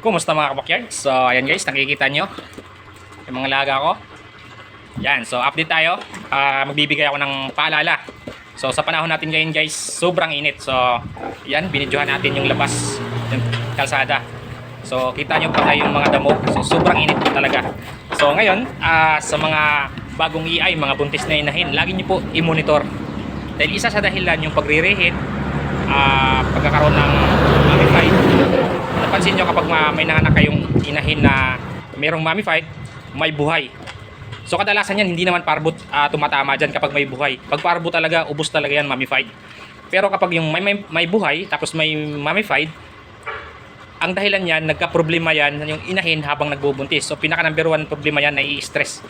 Kumusta mga kabakyard? So, ayan guys, nakikita nyo yung mga laga ko. Yan, so update tayo. Ah, magbibigay ako ng paalala. So, sa panahon natin ngayon guys, sobrang init. So, yan, binidyohan natin yung labas, yung kalsada. So, kita nyo pa yung mga damo. So, sobrang init talaga. So, ngayon, ah, sa mga bagong EI, mga buntis na inahin, lagi nyo po i-monitor. Dahil isa sa dahilan yung pagre-reheat, ah, pagkakaroon ng mummified. Napansin nyo kapag ma- may nanganak kayong inahin na merong mummified, may buhay. So kadalasan yan, hindi naman parbot ah, tumatama dyan kapag may buhay. Pag parbot talaga, ubos talaga yan, mummified. Pero kapag yung may, may, may buhay, tapos may mummified, ang dahilan yan, nagka-problema yan, yung inahin habang nagbubuntis. So pinaka number one problema yan, nai-stress.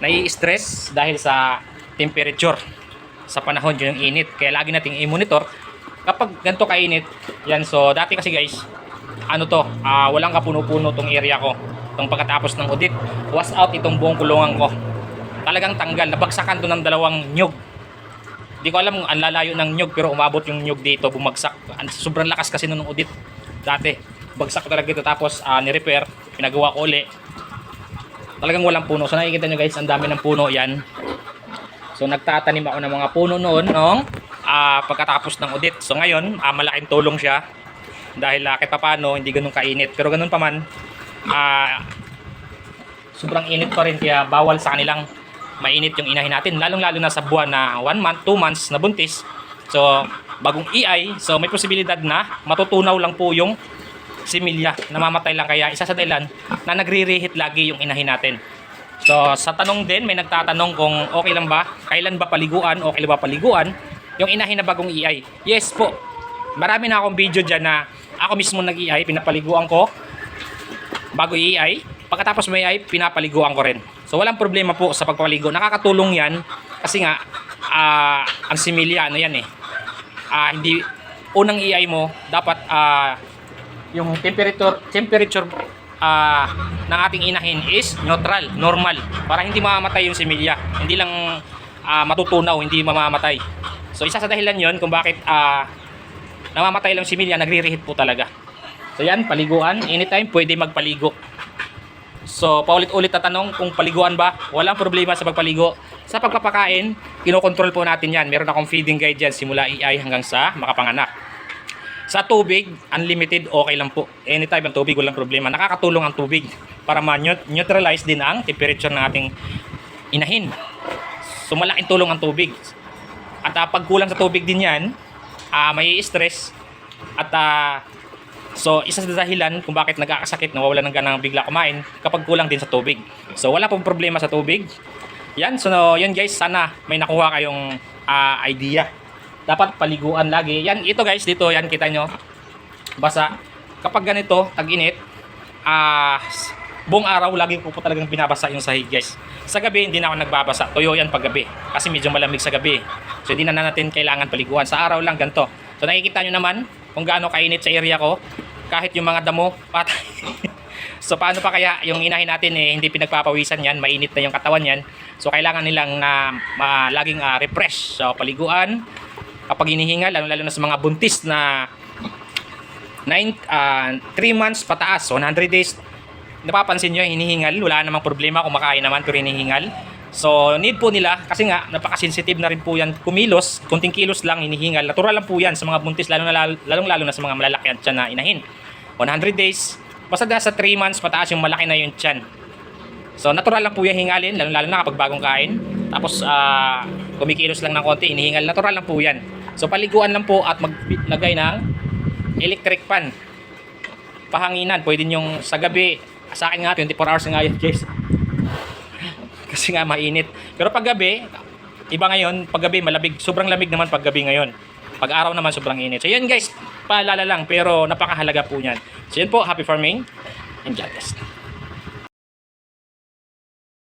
Nai-stress dahil sa temperature sa panahon yung init. Kaya lagi nating i-monitor kapag ganito kainit. Yan, so dati kasi guys, ano to, ah, walang kapuno-puno tong area ko. Itong pagkatapos ng audit, was out itong buong kulungan ko. Talagang tanggal, nabagsakan to ng dalawang nyug. Di ko alam ang lalayo ng nyug pero umabot yung nyug dito, bumagsak. Ang- Sobrang lakas kasi nung audit dati. Bagsak talaga ito tapos ah, ni-repair, pinagawa ko uli. Talagang walang puno. So nakikita nyo guys, ang dami ng puno yan. So nagtatanim ako ng mga puno noon nung ah, pagkatapos ng audit. So ngayon, ah, malaking tulong siya dahil uh, kahit paano hindi ganun kainit. Pero ganun pa man, ah, sobrang init pa rin kaya bawal sa kanilang mainit yung inahin natin. Lalong-lalo na sa buwan na 1 month, 2 months na buntis. So, bagong EI, so may posibilidad na matutunaw lang po yung similya. Namamatay lang kaya isa sa dahilan na nagre-reheat lagi yung inahin natin. So, sa tanong din, may nagtatanong kung okay lang ba, kailan ba paliguan, okay lang ba paliguan, yung inahin na bagong EI. Yes po. Marami na akong video dyan na ako mismo nag-EI, pinapaliguan ko bago i-EI. Pagkatapos may EI, pinapaliguan ko rin. So walang problema po sa pagpapaligo. Nakakatulong yan kasi nga ah, ang similya ano yan eh. Ah, hindi unang EI mo dapat ah, yung temperature temperature ah, ng ating inahin is neutral, normal para hindi mamamatay yung similya. Hindi lang ah, matutunaw, hindi mamamatay. So isa sa dahilan 'yon kung bakit ah, namamatay lang si similya, nagre-reheat po talaga. So yan, paliguan. Anytime pwede magpaligo. So paulit-ulit na tanong kung paliguan ba, walang problema sa pagpaligo. Sa pagpapakain, kinokontrol po natin yan. Meron akong feeding guide dyan simula EI hanggang sa makapanganak. Sa tubig, unlimited, okay lang po. Anytime ang tubig, walang problema. Nakakatulong ang tubig para ma-neutralize din ang temperature ng ating inahin. So malaking tulong ang tubig. At uh, pag kulang sa tubig din yan, ah may stress. At ah, so isa sa dahilan kung bakit nagkakasakit nawawala ng ganang bigla kumain kapag kulang din sa tubig. So wala pong problema sa tubig. Yan so no, yan guys sana may nakuha kayong ah, idea. Dapat paliguan lagi. Yan ito guys dito yan kita nyo. Basa. Kapag ganito tag-init ah buong araw lagi ko po talagang binabasa yung sahig guys. Sa gabi hindi na ako nagbabasa. Tuyo yan pag gabi kasi medyo malamig sa gabi. So hindi na natin kailangan paliguan. Sa araw lang ganito. So nakikita nyo naman kung gaano kainit sa area ko kahit yung mga damo patay so paano pa kaya yung inahin natin eh hindi pinagpapawisan yan mainit na yung katawan yan. So kailangan nilang na ma, laging ah, refresh so paliguan. Kapag hinihingal lalo lalo na sa mga buntis na 9 3 months pataas 100 days napapansin nyo hinihingal. Wala namang problema kumakain naman pero hinihingal. So need po nila kasi nga napaka-sensitive na rin po yan. Kumilos kunting kilos lang hinihingal. Natural lang po yan sa mga buntis lalo na lalong lalo na sa mga malalaki at tiyan na inahin. 100 days basta nasa 3 months pataas yung malaki na yung tiyan. So natural lang po yung hingalin lalo lalo na kapag bagong kain. Tapos ah, kumikilos lang ng konti hinihingal. Natural lang po yan. So paliguan lang po at maglagay ng electric fan pahanginan pwede yung sa gabi sa akin nga 24 hours nga yun guys. Kasi nga mainit. Pero pag gabi iba ngayon pag gabi malabig sobrang lamig naman pag gabi ngayon. Pag araw naman sobrang init. So yun guys. Paalala lang pero napakahalaga po yan so yun po happy farming and God bless